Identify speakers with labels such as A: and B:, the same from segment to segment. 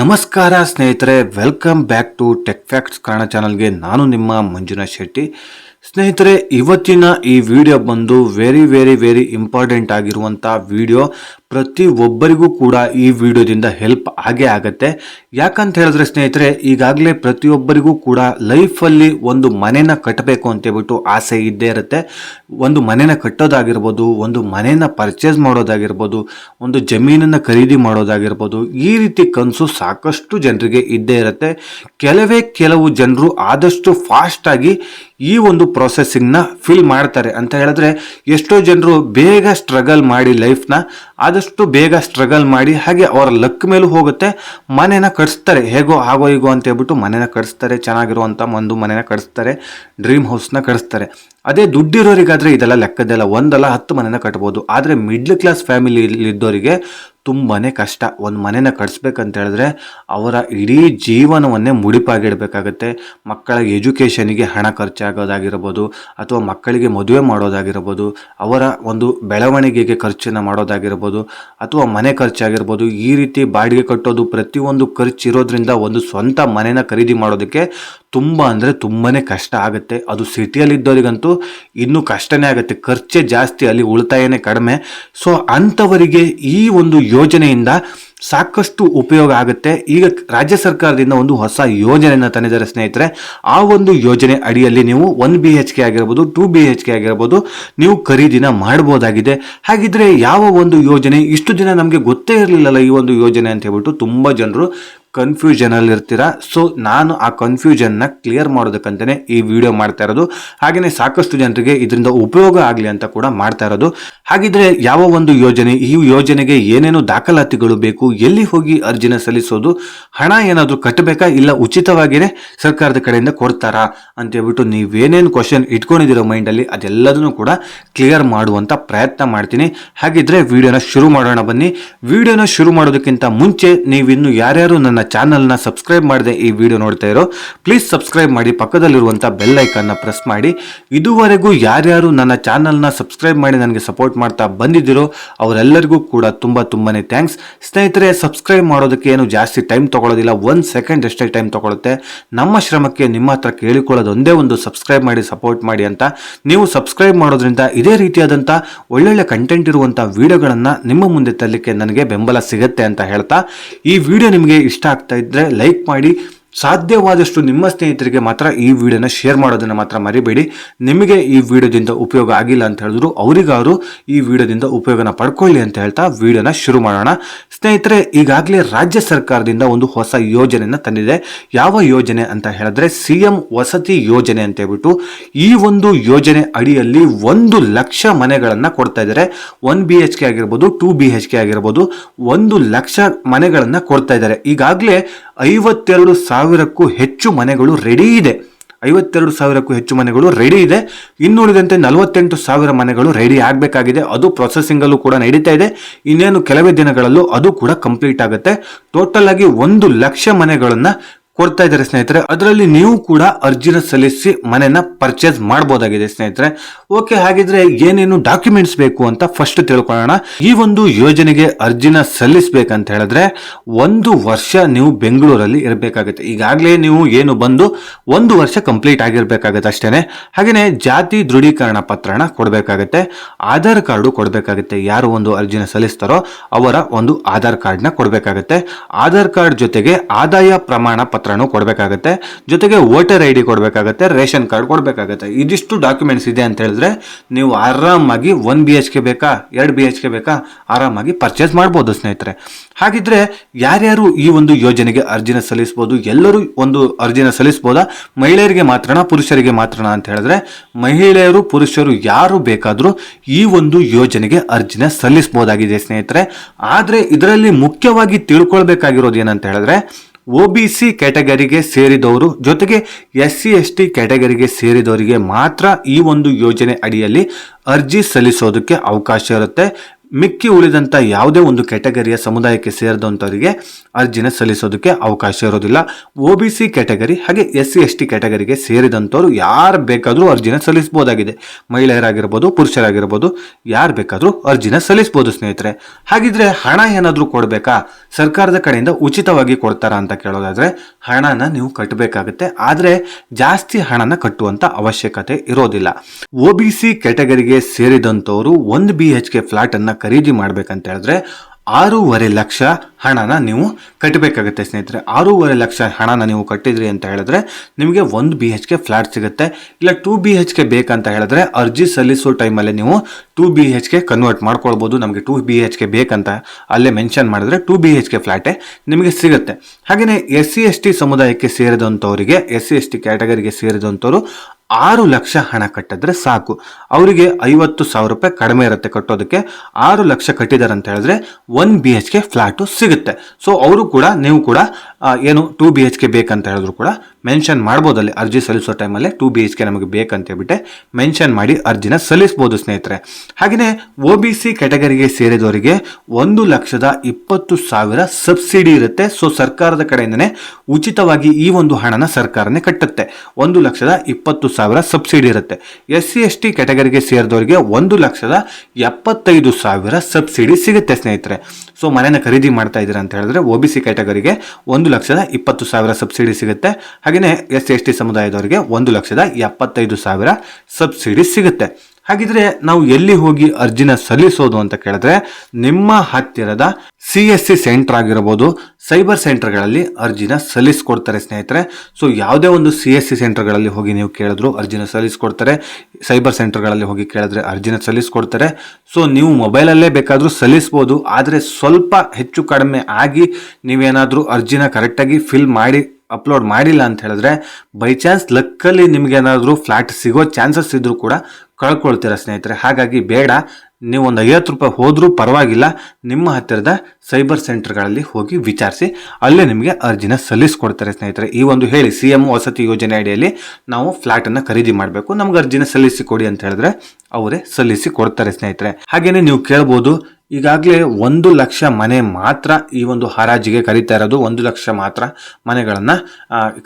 A: ನಮಸ್ಕಾರ ಸ್ನೇಹಿತರೆ welcome back to tech facts Kannada ಚಾನಲ್ಗೆ ನಾನು ನಿಮ್ಮ ಮಂಜುನಾಥ್ ಶೆಟ್ಟಿ. ಸ್ನೇಹಿತರೆ, ಇವತ್ತಿನ ಈ ವಿಡಿಯೋ ಬಂದು ವೆರಿ ವೆರಿ ವೆರಿ ಇಂಪಾರ್ಟೆಂಟ್ ಆಗಿರುವಂಥ ವಿಡಿಯೋ ಪ್ರತಿ ಒಬ್ಬರಿಗೂ ಕೂಡ ಈ ವಿಡಿಯೋದಿಂದ ಹೆಲ್ಪ್ ಆಗೇ ಆಗತ್ತೆ. ಯಾಕಂತ ಹೇಳಿದ್ರೆ ಸ್ನೇಹಿತರೆ, ಈಗಾಗಲೇ ಪ್ರತಿಯೊಬ್ಬರಿಗೂ ಕೂಡ ಲೈಫಲ್ಲಿ ಒಂದು ಮನೆನ ಕಟ್ಟಬೇಕು ಅಂತ ಹೇಳ್ಬಿಟ್ಟು ಆಸೆ ಇದ್ದೇ ಇರುತ್ತೆ. ಒಂದು ಮನೆನ ಕಟ್ಟೋದಾಗಿರ್ಬೋದು, ಒಂದು ಮನೆನ ಪರ್ಚೇಸ್ ಮಾಡೋದಾಗಿರ್ಬೋದು, ಒಂದು ಜಮೀನನ್ನು ಖರೀದಿ ಮಾಡೋದಾಗಿರ್ಬೋದು, ಈ ರೀತಿ ಕನಸು ಸಾಕಷ್ಟು ಜನರಿಗೆ ಇದ್ದೇ ಇರುತ್ತೆ. ಕೆಲವೇ ಕೆಲವು ಜನರು ಆದಷ್ಟು ಫಾಸ್ಟಾಗಿ ಈ ಒಂದು ಪ್ರೊಸೆಸಿಂಗ್ನ ಫಿಲ್ ಮಾಡ್ತಾರೆ. ಅಂತ ಹೇಳಿದ್ರೆ, ಎಷ್ಟೋ ಜನರು ಬೇಗ ಸ್ಟ್ರಗಲ್ ಮಾಡಿ ಲೈಫ್ನ ಆದಷ್ಟು ಬೇಗ ಸ್ಟ್ರಗಲ್ ಮಾಡಿ ಹಾಗೆ ಅವರ ಲಕ್ ಮೇಲೂ ಹೋಗುತ್ತೆ. ಮನೆನ ಕಟ್ಸ್ತಾರೆ. ಹೇಗೋ ಹಾಗೋ ಹೀಗೋ ಅಂತ ಹೇಳ್ಬಿಟ್ಟು ಮನೆನ ಕಟ್ಸ್ತಾರೆ. ಚೆನ್ನಾಗಿರುವಂಥ ಒಂದು ಮನೆನ ಕಟ್ಸ್ತಾರೆ. ಡ್ರೀಮ್ ಹೌಸ್ನ ಕಟ್ಸ್ತಾರೆ. ಅದೇ ದುಡ್ಡಿರೋರಿಗಾದರೆ ಇದೆಲ್ಲ ಲೆಕ್ಕದೆಲ್ಲ ಒಂದಲ್ಲ ಹತ್ತು ಮನೇನ ಕಟ್ಬೋದು. ಆದರೆ ಮಿಡ್ಲ್ ಕ್ಲಾಸ್ ಫ್ಯಾಮಿಲಿ ತುಂಬಾನೇ ಕಷ್ಟ. ಒಂದು ಮನೇನ ಕಟ್ಸ್ಬೇಕಂತ ಹೇಳಿದ್ರೆ ಅವರ ಇಡೀ ಜೀವನವನ್ನೇ ಮುಡಿಪಾಗಿಡಬೇಕಾಗತ್ತೆ. ಮಕ್ಕಳ ಎಜುಕೇಷನಿಗೆ ಹಣ ಖರ್ಚಾಗೋದಾಗಿರ್ಬೋದು ಅಥವಾ ಮಕ್ಕಳಿಗೆ ಮದುವೆ ಮಾಡೋದಾಗಿರ್ಬೋದು, ಅವರ ಒಂದು ಬೆಳವಣಿಗೆಗೆ ಖರ್ಚನ್ನು ಮಾಡೋದಾಗಿರ್ಬೋದು ಅಥವಾ ಮನೆ ಖರ್ಚಾಗಿರ್ಬೋದು, ಈ ರೀತಿ ಬಾಡಿಗೆ ಕಟ್ಟೋದು ಪ್ರತಿಯೊಂದು ಖರ್ಚು ಇರೋದ್ರಿಂದ ಒಂದು ಸ್ವಂತ ಮನೇನ ಖರೀದಿ ಮಾಡೋದಕ್ಕೆ ತುಂಬ ಅಂದರೆ ತುಂಬಾ ಕಷ್ಟ ಆಗುತ್ತೆ. ಅದು ಸಿಟಿಯಲ್ಲಿ ಇದ್ದವರಿಗಂತೂ ಇನ್ನೂ ಕಷ್ಟನೇ ಆಗುತ್ತೆ. ಖರ್ಚೇ ಜಾಸ್ತಿ, ಅಲ್ಲಿ ಉಳಿತಾಯನೇ ಕಡಿಮೆ. ಸೊ, ಅಂಥವರಿಗೆ ಈ ಒಂದು ಯೋಜನೆಯಿಂದ ಸಾಕಷ್ಟು ಉಪಯೋಗ ಆಗುತ್ತೆ. ಈಗ ರಾಜ್ಯ ಸರ್ಕಾರದಿಂದ ಒಂದು ಹೊಸ ಯೋಜನೆಯನ್ನು ತಂದಿದ್ದಾರೆ ಸ್ನೇಹಿತರೆ. ಆ ಒಂದು ಯೋಜನೆ ಅಡಿಯಲ್ಲಿ ನೀವು ಒನ್ ಬಿ ಎಚ್ ಕೆ ಆಗಿರ್ಬೋದು, ಟೂ ಬಿ ಎಚ್ ಕೆ ಆಗಿರ್ಬೋದು, ನೀವು ಖರೀದಿನ ಮಾಡ್ಬೋದಾಗಿದೆ. ಹಾಗಿದ್ರೆ ಯಾವ ಒಂದು ಯೋಜನೆ, ಇಷ್ಟು ದಿನ ನಮಗೆ ಗೊತ್ತೇ ಇರಲಿಲ್ಲಲ್ಲ ಈ ಒಂದು ಯೋಜನೆ ಅಂತ ಹೇಳ್ಬಿಟ್ಟು ತುಂಬ ಜನರು ಕನ್ಫ್ಯೂಷನ್ ಅಲ್ಲಿ ಇರ್ತೀರಾ? ಸೊ ನಾನು ಆ ಕನ್ಫ್ಯೂಷನ್ನ ಕ್ಲಿಯರ್ ಮಾಡೋದಕ್ಕಂತಾನೆ ಈ ವಿಡಿಯೋ ಮಾಡ್ತಾ ಇರೋದು. ಹಾಗೆಯೇ ಸಾಕಷ್ಟು ಜನರಿಗೆ ಇದರಿಂದ ಉಪಯೋಗ ಆಗಲಿ ಅಂತ ಕೂಡ ಮಾಡ್ತಾ ಇರೋದು. ಹಾಗಿದ್ರೆ ಯಾವ ಒಂದು ಯೋಜನೆ, ಈ ಯೋಜನೆಗೆ ಏನೇನು ದಾಖಲಾತಿಗಳು ಬೇಕು, ಎಲ್ಲಿ ಹೋಗಿ ಅರ್ಜಿನ ಸಲ್ಲಿಸೋದು, ಹಣ ಏನಾದರೂ ಕಟ್ಟಬೇಕಾ, ಇಲ್ಲ ಉಚಿತವಾಗಿಯೇ ಸರ್ಕಾರದ ಕಡೆಯಿಂದ ಕೊಡ್ತಾರಾ ಅಂತ ಹೇಳ್ಬಿಟ್ಟು ನೀವೇನೇನು ಕ್ವಶನ್ ಇಟ್ಕೊಂಡಿದ್ದೀರೋ ಮೈಂಡಲ್ಲಿ ಅದೆಲ್ಲದನ್ನು ಕೂಡ ಕ್ಲಿಯರ್ ಮಾಡುವಂತ ಪ್ರಯತ್ನ ಮಾಡ್ತೀನಿ. ಹಾಗಿದ್ರೆ ವಿಡಿಯೋನ ಶುರು ಮಾಡೋಣ ಬನ್ನಿ. ವಿಡಿಯೋನ ಶುರು ಮಾಡೋದಕ್ಕಿಂತ ಮುಂಚೆ ನೀವಿನ್ನು ಯಾರ್ಯಾರು ನನ್ನ ಚಾನಲ್ನ ಸಬ್ಸ್ಕ್ರೈಬ್ ಮಾಡದೆ ಈ ವಿಡಿಯೋ ನೋಡ್ತಾ ಇರೋ ಪ್ಲೀಸ್ ಸಬ್ಸ್ಕ್ರೈಬ್ ಮಾಡಿ ಪಕ್ಕದಲ್ಲಿರುವಂಥ ಬೆಲ್ ಐಕನ್ನ ಪ್ರೆಸ್ ಮಾಡಿ. ಇದುವರೆಗೂ ಯಾರ್ಯಾರು ನನ್ನ ಚಾನಲ್ನ ಸಬ್ಸ್ಕ್ರೈಬ್ ಮಾಡಿ ನನಗೆ ಸಪೋರ್ಟ್ ಮಾಡ್ತಾ ಬಂದಿದ್ದೀರೋ, ಅವರೆಲ್ಲರಿಗೂ ಕೂಡ ತುಂಬ ತುಂಬಾ ಥ್ಯಾಂಕ್ಸ್ ಸ್ನೇಹಿತರೆ ಸಬ್ಸ್ಕ್ರೈಬ್ ಮಾಡೋದಕ್ಕೆ ಏನು ಜಾಸ್ತಿ ಟೈಮ್ ತಗೊಳ್ಳೋದಿಲ್ಲ ಒಂದು ಸೆಕೆಂಡ್ ಅಷ್ಟೇ ಟೈಮ್ ತಗೊಳುತ್ತೆ. ನಮ್ಮ ಶ್ರಮಕ್ಕೆ ನಿಮ್ಮ ಹತ್ರ ಕೇಳಿಕೊಳ್ಳೋದು ಒಂದೇ ಒಂದು ಸಬ್ಸ್ಕ್ರೈಬ್ ಮಾಡಿ ಸಪೋರ್ಟ್ ಮಾಡಿ ಅಂತ. ನೀವು ಸಬ್ಸ್ಕ್ರೈಬ್ ಮಾಡೋದ್ರಿಂದ ಇದೇ ರೀತಿಯಾದಂಥ ಒಳ್ಳೊಳ್ಳೆ ಕಂಟೆಂಟ್ ಇರುವಂಥ ವಿಡಿಯೋಗಳನ್ನು ನಿಮ್ಮ ಮುಂದೆ ತರಲಿಕ್ಕೆ ನನಗೆ ಬೆಂಬಲ ಸಿಗುತ್ತೆ ಅಂತ ಹೇಳ್ತಾ, ಈ ವಿಡಿಯೋ ನಿಮಗೆ ಇಷ್ಟ ಆಗ್ತಾ ಇದ್ರೆ ಲೈಕ್ ಮಾಡಿ ಸಾಧ್ಯವಾದಷ್ಟು ನಿಮ್ಮ ಸ್ನೇಹಿತರಿಗೆ ಮಾತ್ರ ಈ ವಿಡಿಯೋನ ಶೇರ್ ಮಾಡೋದನ್ನು ಮಾತ್ರ ಮರಿಬೇಡಿ. ನಿಮಗೆ ಈ ವಿಡಿಯೋದಿಂದ ಉಪಯೋಗ ಆಗಿಲ್ಲ ಅಂತ ಹೇಳಿದ್ರು ಅವರಿಗಾರು ಈ ವಿಡಿಯೋದಿಂದ ಉಪಯೋಗನ ಪಡ್ಕೊಳ್ಳಿ ಅಂತ ಹೇಳ್ತಾ ವಿಡಿಯೋನ ಶುರು ಮಾಡೋಣ. ಸ್ನೇಹಿತರೆ, ಈಗಾಗಲೇ ರಾಜ್ಯ ಸರ್ಕಾರದಿಂದ ಒಂದು ಹೊಸ ಯೋಜನೆಯನ್ನು ತಂದಿದೆ. ಯಾವ ಯೋಜನೆ ಅಂತ ಹೇಳಿದ್ರೆ ಸಿ ಎಂ ವಸತಿ ಯೋಜನೆ ಅಂತ ಹೇಳ್ಬಿಟ್ಟು ಈ ಒಂದು ಯೋಜನೆ ಅಡಿಯಲ್ಲಿ ಒಂದು ಲಕ್ಷ ಮನೆಗಳನ್ನು ಕೊಡ್ತಾ ಇದ್ದಾರೆ. ಒನ್ ಬಿ ಎಚ್ ಕೆ ಆಗಿರ್ಬೋದು, ಟೂ ಬಿ ಎಚ್ ಕೆ ಆಗಿರ್ಬೋದು, ಒಂದು ಲಕ್ಷ ಮನೆಗಳನ್ನು ಕೊಡ್ತಾ ಇದ್ದಾರೆ. ಈಗಾಗಲೇ ಐವತ್ತೆರಡು ಸಾವಿರಕ್ಕೂ ಹೆಚ್ಚು ಮನೆಗಳು ರೆಡಿ ಇದೆ. ಐವತ್ತೆರಡು ಸಾವಿರಕ್ಕೂ ಹೆಚ್ಚು ಮನೆಗಳು ರೆಡಿ ಇದೆ. ಇನ್ನುಳಿದಂತೆ ನಲವತ್ತೆಂಟು ಸಾವಿರ ಮನೆಗಳು ರೆಡಿ ಆಗಬೇಕಾಗಿದೆ. ಅದು ಪ್ರೊಸೆಸಿಂಗಲ್ಲೂ ಕೂಡ ನಡೀತಾ ಇದೆ. ಇನ್ನೇನು ಕೆಲವೇ ದಿನಗಳಲ್ಲೂ ಅದು ಕೂಡ ಕಂಪ್ಲೀಟ್ ಆಗುತ್ತೆ. ಟೋಟಲ್ ಆಗಿ ಒಂದು ಲಕ್ಷ ಮನೆಗಳನ್ನ ಕೊಡ್ತಾ ಇದ್ದಾರೆ ಸ್ನೇಹಿತರೆ. ಅದರಲ್ಲಿ ನೀವು ಕೂಡ ಅರ್ಜಿನ ಸಲ್ಲಿಸಿ ಮನೆಯನ್ನ ಪರ್ಚೇಸ್ ಮಾಡಬಹುದಾಗಿದೆ ಸ್ನೇಹಿತರೆ. ಓಕೆ ಹಾಗಿದ್ರೆ ಏನೇನು ಡಾಕ್ಯುಮೆಂಟ್ಸ್ ಬೇಕು ಅಂತ ಫಸ್ಟ್ ತಿಳ್ಕೊಳ್ಳೋಣ. ಈ ಒಂದು ಯೋಜನೆಗೆ ಅರ್ಜಿನ ಸಲ್ಲಿಸಬೇಕಂತ ಹೇಳಿದ್ರೆ ಒಂದು ವರ್ಷ ನೀವು ಬೆಂಗಳೂರಲ್ಲಿ ಇರಬೇಕಾಗುತ್ತೆ. ಈಗಾಗಲೇ ನೀವು ಏನು ಬಂದು ಒಂದು ವರ್ಷ ಕಂಪ್ಲೀಟ್ ಆಗಿರ್ಬೇಕಾಗತ್ತೆ ಅಷ್ಟೇನೆ. ಹಾಗೆಯೇ ಜಾತಿ ದೃಢೀಕರಣ ಪತ್ರನ ಕೊಡಬೇಕಾಗತ್ತೆ. ಆಧಾರ್ ಕಾರ್ಡು ಕೊಡಬೇಕಾಗುತ್ತೆ. ಯಾರು ಒಂದು ಅರ್ಜಿನ ಸಲ್ಲಿಸ್ತಾರೋ ಅವರ ಒಂದು ಆಧಾರ್ ಕಾರ್ಡ್ನ ಕೊಡಬೇಕಾಗತ್ತೆ. ಆಧಾರ್ ಕಾರ್ಡ್ ಜೊತೆಗೆ ಆದಾಯ ಪ್ರಮಾಣ ಪತ್ರನೂ ಕೊಡಬೇಕಾಗತ್ತೆ. ಜೊತೆಗೆ ವೋಟರ್ ಐ ಡಿ ಕೊಡಬೇಕಾಗತ್ತೆ, ರೇಷನ್ ಕಾರ್ಡ್ ಕೊಡಬೇಕಾಗತ್ತೆ. ಇದಿಷ್ಟು ಡಾಕ್ಯುಮೆಂಟ್ಸ್ ಇದೆ ಅಂತ ಹೇಳಿದ್ರೆ ನೀವು ಆರಾಮಾಗಿ ಒನ್ ಬಿ ಎಚ್ ಕೆ ಬೇಕಾ, ಎರಡು ಬಿ ಎಚ್ ಕೆ ಬೇಕಾ, ಆರಾಮಾಗಿ ಪರ್ಚೇಸ್ ಮಾಡ್ಬೋದು ಸ್ನೇಹಿತರೆ. ಹಾಗಿದ್ರೆ ಯಾರ್ಯಾರು ಈ ಒಂದು ಯೋಜನೆಗೆ ಅರ್ಜಿನ ಸಲ್ಲಿಸಬಹುದು ಎಲ್ಲರೂ ಒಂದು ಅರ್ಜಿನ ಸಲ್ಲಿಸ್ಬೋದಾ? ಮಹಿಳೆಯರಿಗೆ ಮಾತ್ರನಾ, ಪುರುಷರಿಗೆ ಮಾತ್ರನಾ ಅಂತ ಹೇಳಿದ್ರೆ ಮಹಿಳೆಯರು, ಪುರುಷರು ಯಾರು ಬೇಕಾದರೂ ಈ ಒಂದು ಯೋಜನೆಗೆ ಅರ್ಜಿನ ಸಲ್ಲಿಸಬಹುದಾಗಿದೆ ಸ್ನೇಹಿತರೆ. ಆದರೆ ಇದರಲ್ಲಿ ಮುಖ್ಯವಾಗಿ ತಿಳ್ಕೊಳ್ಬೇಕಾಗಿರೋದು ಏನಂತ ಹೇಳಿದ್ರೆ ಒ ಕ್ಯಾಟಗರಿಗೆ ಸೇರಿದವರು ಜೊತೆಗೆ ಎಸ್ ಸಿ, ಎಸ್ ಟಿ ಕ್ಯಾಟಗರಿಗೆ ಸೇರಿದವರಿಗೆ ಮಾತ್ರ ಈ ಒಂದು ಯೋಜನೆ ಅಡಿಯಲ್ಲಿ ಅರ್ಜಿ ಸಲ್ಲಿಸೋದಕ್ಕೆ ಅವಕಾಶ ಇರುತ್ತೆ. ಮಿಕ್ಕಿ ಉಳಿದಂಥ ಯಾವುದೇ ಒಂದು ಕ್ಯಾಟಗರಿಯ ಸಮುದಾಯಕ್ಕೆ ಸೇರಿದಂಥವರಿಗೆ ಅರ್ಜಿನ ಸಲ್ಲಿಸೋದಕ್ಕೆ ಅವಕಾಶ ಇರೋದಿಲ್ಲ. ಒ ಬಿ ಸಿ ಕ್ಯಾಟಗರಿ ಹಾಗೆ ಎಸ್ ಸಿ ಎಸ್ ಟಿ ಕ್ಯಾಟಗರಿಗೆ ಸೇರಿದಂಥವ್ರು ಯಾರು ಬೇಕಾದರೂ ಅರ್ಜಿನ ಸಲ್ಲಿಸ್ಬೋದಾಗಿದೆ ಮಹಿಳೆಯರಾಗಿರ್ಬೋದು, ಪುರುಷರಾಗಿರ್ಬೋದು, ಯಾರು ಬೇಕಾದರೂ ಅರ್ಜಿನ ಸಲ್ಲಿಸಬಹುದು ಸ್ನೇಹಿತರೆ. ಹಾಗಿದ್ರೆ ಹಣ ಏನಾದರೂ ಕೊಡಬೇಕಾ? ಸರ್ಕಾರದ ಕಡೆಯಿಂದ ಉಚಿತವಾಗಿ ಕೊಡ್ತಾರಾ ಅಂತ ಕೇಳೋದಾದರೆ ಹಣನ ನೀವು ಕಟ್ಟಬೇಕಾಗುತ್ತೆ ಆದರೆ ಜಾಸ್ತಿ ಹಣನ ಕಟ್ಟುವಂಥ ಅವಶ್ಯಕತೆ ಇರೋದಿಲ್ಲ. ಒ ಬಿ ಸಿ ಕ್ಯಾಟಗರಿಗೆ ಸೇರಿದಂಥವರು ಒಂದು ಬಿ ಎಚ್ ಕೆ ಫ್ಲಾಟ್ ಅನ್ನ ಖರೀದಿ ಮಾಡ್ಬೇಕಂತ ಹೇಳಿದ್ರೆ ಆರೂವರೆ ಲಕ್ಷ ಹಣನ ನೀವು ಕಟ್ಟಬೇಕಾಗುತ್ತೆ ಸ್ನೇಹಿತರೆ. ಆರೂವರೆ ಲಕ್ಷ ಹಣನ ನೀವು ಕಟ್ಟಿದ್ರಿ ಅಂತ ಹೇಳಿದ್ರೆ ನಿಮಗೆ ಒಂದು ಬಿ ಎಚ್ ಕೆ ಫ್ಲಾಟ್ ಸಿಗುತ್ತೆ. ಇಲ್ಲ ಟೂ ಬಿ ಎಚ್ ಕೆ ಬೇಕಂತ ಹೇಳಿದ್ರೆ ಅರ್ಜಿ ಸಲ್ಲಿಸೋ ಟೈಮಲ್ಲಿ ನೀವು two B H K convert ಮಾಡ್ಕೊಳ್ಬೋದು. ನಮಗೆ ಟೂ ಬಿ ಎಚ್ ಕೆ ಬೇಕಂತ ಅಲ್ಲೇ ಮೆನ್ಷನ್ ಮಾಡಿದ್ರೆ ಟೂ ಬಿ ಎಚ್ ಕೆ ಫ್ಲ್ಯಾಟೇ ನಿಮಗೆ ಸಿಗುತ್ತೆ. ಹಾಗೆಯೇ ಎಸ್ ಸಿ ಎಸ್ ಟಿ ಸಮುದಾಯಕ್ಕೆ ಸೇರಿದಂಥವರಿಗೆ ಎಸ್ ಸಿ ಎಸ್ ಟಿ ಕ್ಯಾಟಗರಿಗೆ ಸೇರಿದಂಥವರು ಆರು ಲಕ್ಷ ಹಣ ಕಟ್ಟಿದ್ರೆ ಸಾಕು. ಅವರಿಗೆ ಐವತ್ತು ಸಾವಿರ ರೂಪಾಯಿ ಕಡಿಮೆ ಇರುತ್ತೆ ಕಟ್ಟೋದಕ್ಕೆ. ಆರು ಲಕ್ಷ ಕಟ್ಟಿದ್ದಾರೆ ಅಂತ ಹೇಳಿದ್ರೆ one B H K flat ಸಿಗುತ್ತೆ. ಸೊ ಅವರು ಕೂಡ, ನೀವು ಕೂಡ ಏನು ಟೂ ಬಿ ಎಚ್ ಕೆ ಬೇಕಂತ ಹೇಳಿದ್ರು ಕೂಡ ಮೆನ್ಷನ್ ಮಾಡ್ಬೋದು ಅಲ್ಲಿ ಅರ್ಜಿ ಸಲ್ಲಿಸೋ ಟೈಮಲ್ಲಿ ಟೂ ಬಿ ಎಚ್ ಕೆ ನಮಗೆ ಬೇಕಂತ ಹೇಳ್ಬಿಟ್ಟೆ ಮೆನ್ಷನ್ ಮಾಡಿ ಅರ್ಜಿನ ಸಲ್ಲಿಸ್ಬೋದು ಸ್ನೇಹಿತರೆ. ಹಾಗೆಯೇ ಒ ಬಿ ಸಿ ಕ್ಯಾಟಗರಿಗೆ ಸೇರಿದವರಿಗೆ ಒಂದು ಲಕ್ಷದ ಇಪ್ಪತ್ತು ಸಾವಿರ ಸಬ್ಸಿಡಿ ಇರುತ್ತೆ. ಸೊ ಸರ್ಕಾರದ ಕಡೆಯಿಂದನೇ ಉಚಿತವಾಗಿ ಈ ಒಂದು ಹಣನ ಸರ್ಕಾರನೇ ಕಟ್ಟುತ್ತೆ. ಒಂದು ಲಕ್ಷದ ಇಪ್ಪತ್ತು ಸಾವಿರ ಸಬ್ಸಿಡಿ ಇರುತ್ತೆ. ಎಸ್ ಸಿ, ಎಸ್ ಟಿ ಕ್ಯಾಟಗರಿಗೆ ಸೇರಿದವರಿಗೆ ಒಂದು ಲಕ್ಷದ ಎಪ್ಪತ್ತೈದು ಸಾವಿರ ಸಬ್ಸಿಡಿ ಸಿಗುತ್ತೆ ಸ್ನೇಹಿತರೆ. ಸೊ ಮನೆನ ಖರೀದಿ ಮಾಡ್ತಾ ಇದ್ದೀರಾ ಅಂತ ಹೇಳಿದ್ರೆ ಒ ಬಿ ಸಿ ಕ್ಯಾಟಗರಿಗೆ ಒಂದು ಲಕ್ಷದ ಇಪ್ಪತ್ತು ಸಾವಿರ ಸಬ್ಸಿಡಿ ಸಿಗುತ್ತೆ. ಹಾಗೆಯೇ ಎಸ್ ಎಸ್ ಟಿ ಸಮುದಾಯದವರಿಗೆ ಒಂದು ಲಕ್ಷದ ಎಪ್ಪತ್ತೈದು ಸಾವಿರ ಸಬ್ಸಿಡಿ ಸಿಗುತ್ತೆ. ಹಾಗಿದ್ರೆ ನಾವು ಎಲ್ಲಿ ಹೋಗಿ ಅರ್ಜಿನ ಸಲ್ಲಿಸೋದು ಅಂತ ಕೇಳಿದ್ರೆ ನಿಮ್ಮ ಹತ್ತಿರದ ಸಿ ಎಸ್ ಸಿ ಸೆಂಟರ್ ಆಗಿರ್ಬೋದು, ಸೈಬರ್ ಸೆಂಟರ್ಗಳಲ್ಲಿ ಅರ್ಜಿನ ಸಲ್ಲಿಸ್ಕೊಡ್ತಾರೆ ಸ್ನೇಹಿತರೆ. ಸೊ ಯಾವುದೇ ಒಂದು ಸಿ ಎಸ್ ಸಿ ಸೆಂಟರ್ಗಳಲ್ಲಿ ಹೋಗಿ ನೀವು ಕೇಳಿದ್ರು ಅರ್ಜಿನ ಸಲ್ಲಿಸ್ಕೊಡ್ತಾರೆ. ಸೈಬರ್ ಸೆಂಟರ್ಗಳಲ್ಲಿ ಹೋಗಿ ಕೇಳಿದ್ರೆ ಅರ್ಜಿನ ಸಲ್ಲಿಸ್ಕೊಡ್ತಾರೆ. ಸೊ ನೀವು ಮೊಬೈಲಲ್ಲೇ ಬೇಕಾದರೂ ಸಲ್ಲಿಸ್ಬೋದು. ಆದರೆ ಸ್ವಲ್ಪ ಹೆಚ್ಚು ಕಡಿಮೆ ಆಗಿ ನೀವೇನಾದರೂ ಅರ್ಜಿನ ಕರೆಕ್ಟಾಗಿ ಫಿಲ್ ಮಾಡಿ ಅಪ್ಲೋಡ್ ಮಾಡಿಲ್ಲ ಅಂತ ಹೇಳಿದ್ರೆ ಬೈ ಚಾನ್ಸ್ ಲಕ್ಕಲ್ಲಿ ನಿಮ್ಗೆ ಏನಾದರೂ ಫ್ಲಾಟ್ ಸಿಗೋ ಚಾನ್ಸಸ್ ಇದ್ರೂ ಕೂಡ ಕಳ್ಕೊಳ್ತೀರ ಸ್ನೇಹಿತರೆ. ಹಾಗಾಗಿ ಬೇಡ, ನೀವು ಒಂದು ಐವತ್ತು ರೂಪಾಯಿ ಹೋದರೂ ಪರವಾಗಿಲ್ಲ, ನಿಮ್ಮ ಹತ್ತಿರದ ಸೈಬರ್ ಸೆಂಟರ್ಗಳಲ್ಲಿ ಹೋಗಿ ವಿಚಾರಿಸಿ, ಅಲ್ಲೇ ನಿಮಗೆ ಅರ್ಜಿನ ಸಲ್ಲಿಸ್ಕೊಡ್ತಾರೆ ಸ್ನೇಹಿತರೆ. ಈ ಒಂದು ಹೇಳಿ ಸಿ ಎಂ ವಸತಿ ಯೋಜನೆ ಅಡಿಯಲ್ಲಿ ನಾವು ಫ್ಲಾಟನ್ನು ಖರೀದಿ ಮಾಡಬೇಕು. ನಮ್ಗೆ ಅರ್ಜಿನ ಸಲ್ಲಿಸಿ ಕೊಡಿ ಅಂತ ಹೇಳಿದ್ರೆ ಅವರೇ ಸಲ್ಲಿಸಿ ಕೊಡ್ತಾರೆ ಸ್ನೇಹಿತರೆ. ಹಾಗೆಯೇ ನೀವು ಕೇಳ್ಬೋದು ಈಗಾಗಲೇ ಒಂದು ಲಕ್ಷ ಮನೆ ಮಾತ್ರ ಈ ಒಂದು ಹರಾಜಿಗೆ ಕರೀತಾ ಇರೋದು. ಒಂದು ಲಕ್ಷ ಮಾತ್ರ ಮನೆಗಳನ್ನು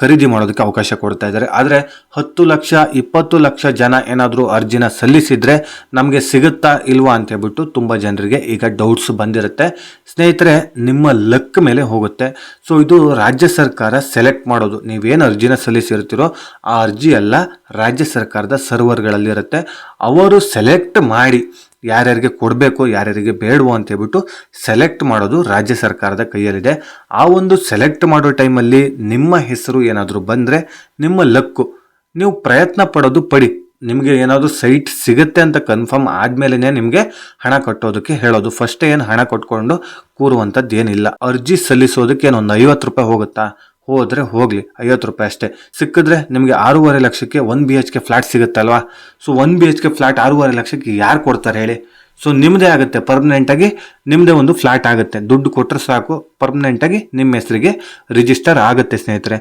A: ಖರೀದಿ ಮಾಡೋದಕ್ಕೆ ಅವಕಾಶ ಕೊಡ್ತಾ ಇದ್ದಾರೆ. ಆದರೆ ಹತ್ತು ಲಕ್ಷ, ಇಪ್ಪತ್ತು ಲಕ್ಷ ಜನ ಏನಾದರೂ ಅರ್ಜಿನ ಸಲ್ಲಿಸಿದರೆ ನಮಗೆ ಸಿಗುತ್ತಾ ಇಲ್ವಾ ಅಂತ ಹೇಳ್ಬಿಟ್ಟು ತುಂಬ ಜನರಿಗೆ ಈಗ ಡೌಟ್ಸ್ ಬಂದಿರುತ್ತೆ. ಸ್ನೇಹಿತರೆ, ನಿಮ್ಮ ಲಕ್ ಮೇಲೆ ಹೋಗುತ್ತೆ. ಸೊ ಇದು ರಾಜ್ಯ ಸರ್ಕಾರ ಸೆಲೆಕ್ಟ್ ಮಾಡೋದು. ನೀವೇನು ಅರ್ಜಿನ ಸಲ್ಲಿಸಿರ್ತೀರೋ ಆ ಅರ್ಜಿ ಎಲ್ಲ ರಾಜ್ಯ ಸರ್ಕಾರದ ಸರ್ವರ್ಗಳಲ್ಲಿ ಇರುತ್ತೆ. ಅವರು ಸೆಲೆಕ್ಟ್ ಮಾಡಿ ಯಾರ್ಯಾರಿಗೆ ಕೊಡಬೇಕು, ಯಾರ್ಯಾರಿಗೆ ಬೇಡವೋ ಅಂತ ಹೇಳ್ಬಿಟ್ಟು ಸೆಲೆಕ್ಟ್ ಮಾಡೋದು ರಾಜ್ಯ ಸರ್ಕಾರದ ಕೈಯಲ್ಲಿದೆ. ಆ ಒಂದು ಸೆಲೆಕ್ಟ್ ಮಾಡೋ ಟೈಮಲ್ಲಿ ನಿಮ್ಮ ಹೆಸರು ಏನಾದರೂ ಬಂದರೆ, ನಿಮ್ಮ ಲಕ್ಕು ನೀವು ಪ್ರಯತ್ನ ಪಡೋದು ಪಡಿ. ನಿಮಗೆ ಏನಾದರೂ ಸೈಟ್ ಸಿಗುತ್ತೆ ಅಂತ ಕನ್ಫರ್ಮ್ ಆದಮೇಲೆ ನಿಮಗೆ ಹಣ ಕಟ್ಟೋದಕ್ಕೆ ಹೇಳೋದು. ಫಸ್ಟ್ ಏನು ಹಣ ಕೊಟ್ಕೊಂಡು ಕೂರುವಂಥದ್ದು ಏನಿಲ್ಲ. ಅರ್ಜಿ ಸಲ್ಲಿಸೋದಕ್ಕೆ ಏನೊಂದು ಐವತ್ತು ರೂಪಾಯಿ ಹೋಗುತ್ತಾ? ಹೋದರೆ ಹೋಗಲಿ, ಐವತ್ತು ರೂಪಾಯಿ ಅಷ್ಟೇ. ಸಿಕ್ಕಿದ್ರೆ ನಿಮಗೆ ಆರೂವರೆ ಲಕ್ಷಕ್ಕೆ one B H K flat ಸಿಗುತ್ತಲ್ವಾ? So one B H K flat ಆರೂವರೆ ಲಕ್ಷಕ್ಕೆ ಯಾರು ಕೊಡ್ತಾರೆ ಹೇಳಿ? ಸೊ ನಿಮ್ಮದೇ ಆಗುತ್ತೆ ಪರ್ಮನೆಂಟಾಗಿ ನಿಮ್ಮದೇ ಒಂದು ಫ್ಲಾಟ್ ಆಗುತ್ತೆ. ದುಡ್ಡು ಕೊಟ್ಟರೆ ಸಾಕು ಪರ್ಮನೆಂಟಾಗಿ ನಿಮ್ಮ ಹೆಸರಿಗೆ ರಿಜಿಸ್ಟರ್ ಆಗುತ್ತೆ ಸ್ನೇಹಿತರೆ.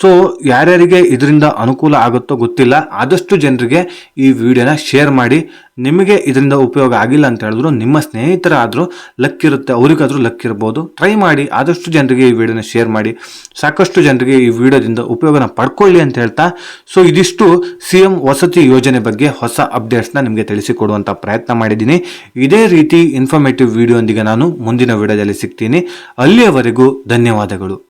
A: ಸೊ ಯಾರ್ಯಾರಿಗೆ ಇದರಿಂದ ಅನುಕೂಲ ಆಗುತ್ತೋ ಗೊತ್ತಿಲ್ಲ. ಆದಷ್ಟು ಜನರಿಗೆ ಈ ವಿಡಿಯೋನ ಶೇರ್ ಮಾಡಿ. ನಿಮಗೆ ಇದರಿಂದ ಉಪಯೋಗ ಆಗಿಲ್ಲ ಅಂತ ಹೇಳಿದ್ರು, ನಿಮ್ಮ ಸ್ನೇಹಿತರಾದರೂ ಲಕ್ ಇರುತ್ತೆ ಅವರಿಗಾದರೂ ಲಕ್ ಇರ್ಬೋದು ಟ್ರೈ ಮಾಡಿ, ಆದಷ್ಟು ಜನರಿಗೆ ಈ ವಿಡಿಯೋನ ಶೇರ್ ಮಾಡಿ. ಸಾಕಷ್ಟು ಜನರಿಗೆ ಈ ವಿಡಿಯೋದಿಂದ ಉಪಯೋಗನ ಪಡ್ಕೊಳ್ಳಿ ಅಂತ ಹೇಳ್ತಾ ಸೊ ಇದಿಷ್ಟು ಸಿ ಎಂ ವಸತಿ ಯೋಜನೆ ಬಗ್ಗೆ ಹೊಸ ಅಪ್ಡೇಟ್ಸ್ನ ನಿಮಗೆ ತಿಳಿಸಿಕೊಡುವಂಥ ಪ್ರಯತ್ನ ಮಾಡಿದ್ದೀನಿ. ಇದೇ ರೀತಿ ಇನ್ಫಾರ್ಮೇಟಿವ್ ವಿಡಿಯೋ ನಾನು ಮುಂದಿನ ವಿಡಿಯೋದಲ್ಲಿ ಸಿಗ್ತೀನಿ. ಅಲ್ಲಿಯವರೆಗೂ ಧನ್ಯವಾದಗಳು.